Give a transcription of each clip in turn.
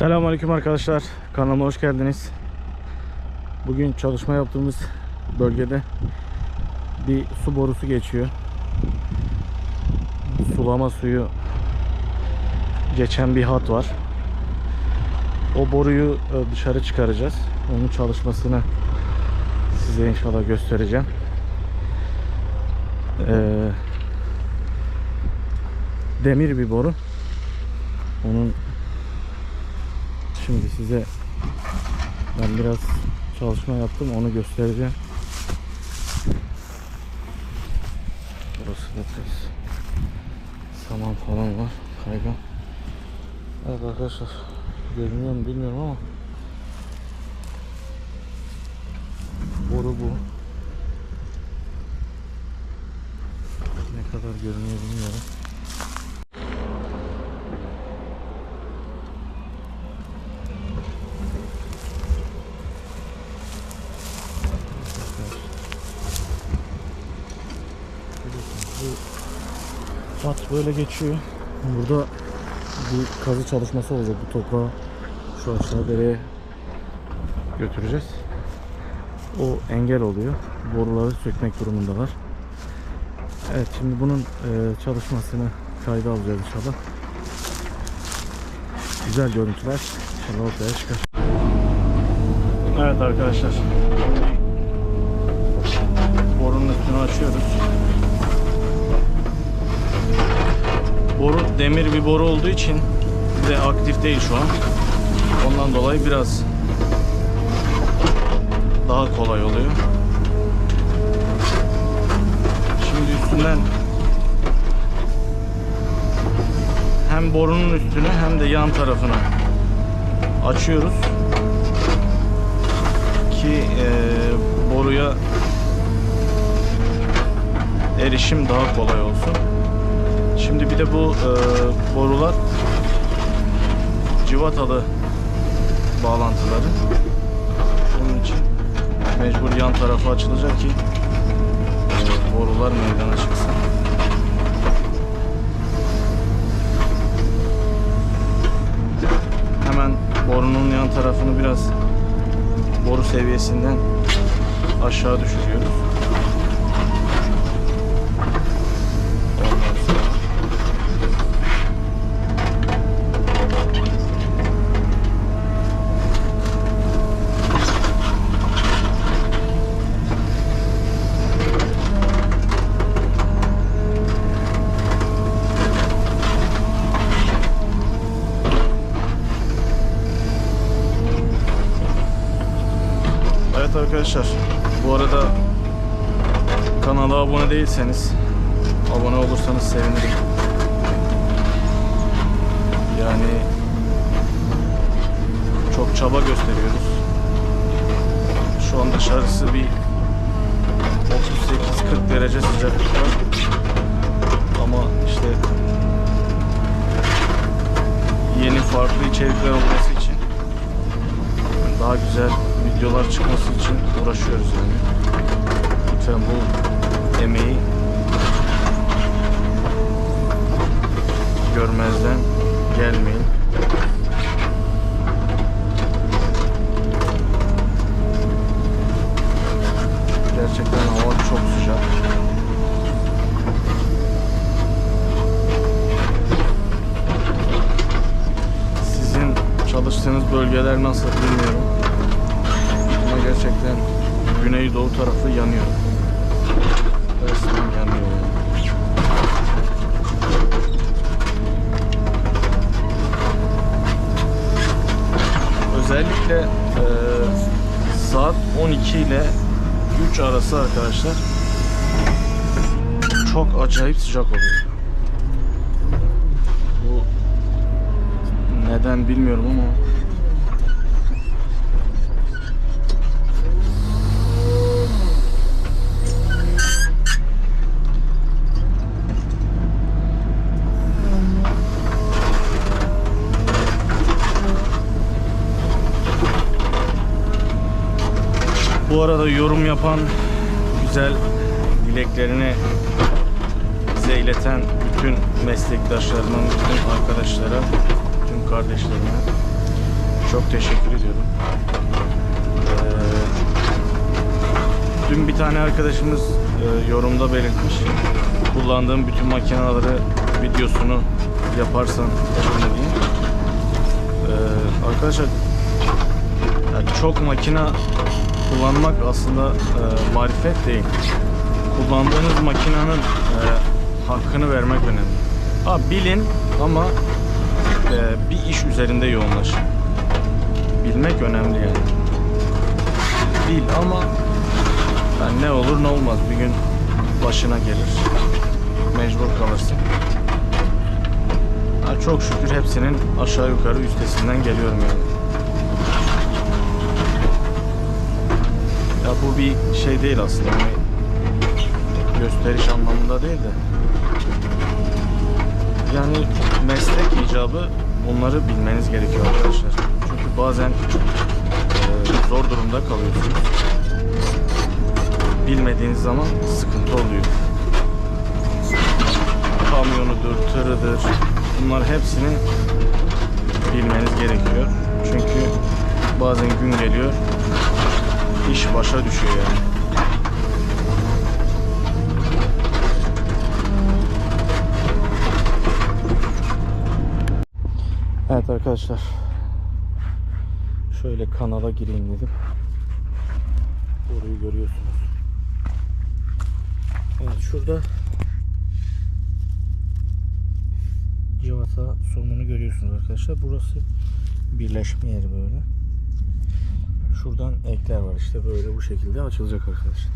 Selamünaleyküm arkadaşlar. Kanalıma hoş geldiniz. Bugün çalışma yaptığımız bölgede bir su borusu geçiyor. Sulama suyu geçen bir hat var. O boruyu e, dışarı çıkaracağız. Onun çalışmasını size inşallah göstereceğim. Ee, demir bir boru. Onun Şimdi size ben biraz çalışma yaptım onu göstereceğim. Burası da biraz saman falan var. Kaygan. Evet arkadaşlar görünüyor mu bilmiyorum ama boru bu. Ne kadar görünüyor bilmiyorum. Bu hat böyle geçiyor. Burada bir kazı çalışması olacak. Bu toprağı şu aşağı dereye götüreceğiz. O engel oluyor. Boruları sökmek durumundalar. Evet şimdi bunun e, çalışmasını kayda alacağız inşallah. Güzel görüntüler inşallah ortaya çıkar. Evet arkadaşlar. Borunun üstünü açıyoruz. Boru demir bir boru olduğu için de aktif değil şu an. Ondan dolayı biraz daha kolay oluyor. Şimdi üstünden hem borunun üstünü hem de yan tarafını açıyoruz ki eee, boruya erişim daha kolay olsun. Şimdi bir de bu e, borular civatalı bağlantıları. Onun için mecbur yan tarafı açılacak ki borular meydana çıksın. Hemen borunun yan tarafını biraz boru seviyesinden aşağı düşürüyoruz. Evet arkadaşlar bu arada kanala abone değilseniz abone olursanız sevinirim. Yani çok çaba gösteriyoruz. Şu an dışarısı bir 38-40 derece sıcaklık var. Ama işte yeni farklı içerikler olması için daha güzel videolar çıkması için uğraşıyoruz yani. Lütfen bu emeği görmezden gelmeyin. Gerçekten hava çok sıcak. Sizin çalıştığınız bölgeler nasıl 3 arası arkadaşlar çok acayip sıcak oluyor. Bu neden bilmiyorum ama Bu arada yorum yapan, güzel dileklerini bize ileten bütün meslektaşlarıma, bütün arkadaşlara, tüm kardeşlerime Çok teşekkür ediyorum. Ee, dün bir tane arkadaşımız e, yorumda belirtmiş. Kullandığım bütün makineleri videosunu yaparsan olur diye. Ee, arkadaşlar yani çok makine kullanmak aslında e, marifet değil. Kullandığınız makinenin e, hakkını vermek önemli. Ha bilin ama e, bir iş üzerinde yoğunlaşın. Bilmek önemli yani. Bil ama yani ne olur ne olmaz bir gün başına gelir. Mecbur kalırsın. Ha, çok şükür hepsinin aşağı yukarı üstesinden geliyorum yani. Ya bu bir şey değil aslında. Yani gösteriş anlamında değil de. Yani meslek icabı bunları bilmeniz gerekiyor arkadaşlar. Çünkü bazen e, zor durumda kalıyorsunuz. Bilmediğiniz zaman sıkıntı oluyor. Kamyonudur, tırıdır. Bunlar hepsini bilmeniz gerekiyor. Çünkü bazen gün geliyor iş başa düşüyor yani. Evet arkadaşlar. Şöyle kanala gireyim dedim. Orayı görüyorsunuz. Evet şurada civata sonunu görüyorsunuz arkadaşlar. Burası birleşme yeri böyle. Şuradan ekler var işte böyle bu şekilde açılacak arkadaşlar.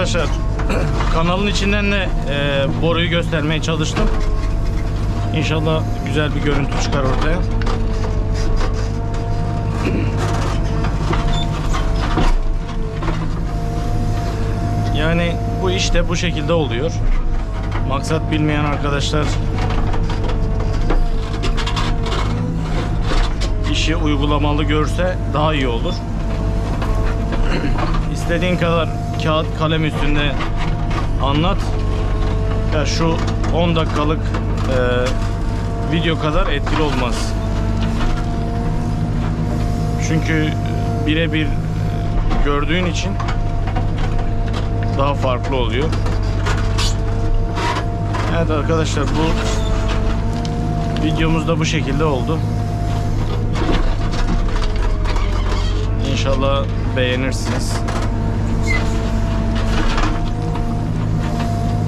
Arkadaşlar kanalın içinden de e, boruyu göstermeye çalıştım. İnşallah güzel bir görüntü çıkar ortaya. Yani bu işte bu şekilde oluyor. Maksat bilmeyen arkadaşlar işi uygulamalı görse daha iyi olur. İstediğin kadar kağıt kalem üstünde anlat. Ya şu 10 dakikalık e, video kadar etkili olmaz. Çünkü birebir gördüğün için daha farklı oluyor. Evet arkadaşlar bu videomuz da bu şekilde oldu. İnşallah beğenirsiniz.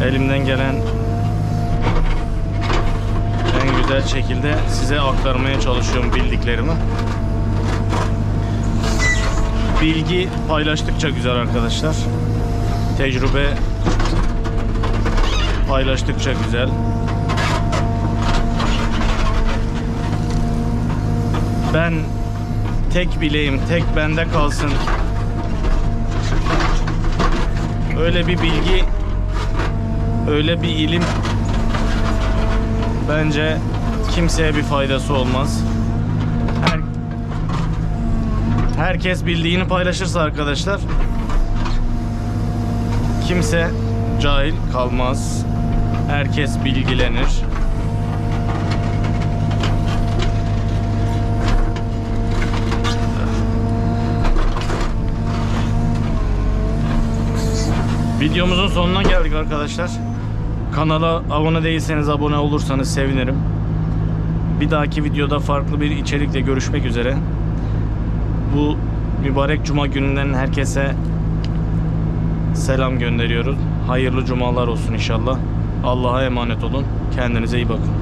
Elimden gelen en güzel şekilde size aktarmaya çalışıyorum bildiklerimi. Bilgi paylaştıkça güzel arkadaşlar. Tecrübe paylaştıkça güzel. Ben tek bileğim, tek bende kalsın. Öyle bir bilgi, öyle bir ilim bence kimseye bir faydası olmaz. Her, herkes bildiğini paylaşırsa arkadaşlar kimse cahil kalmaz. Herkes bilgilenir. Videomuzun sonuna geldik arkadaşlar. Kanala abone değilseniz abone olursanız sevinirim. Bir dahaki videoda farklı bir içerikle görüşmek üzere. Bu mübarek cuma gününden herkese selam gönderiyoruz. Hayırlı cumalar olsun inşallah. Allah'a emanet olun. Kendinize iyi bakın.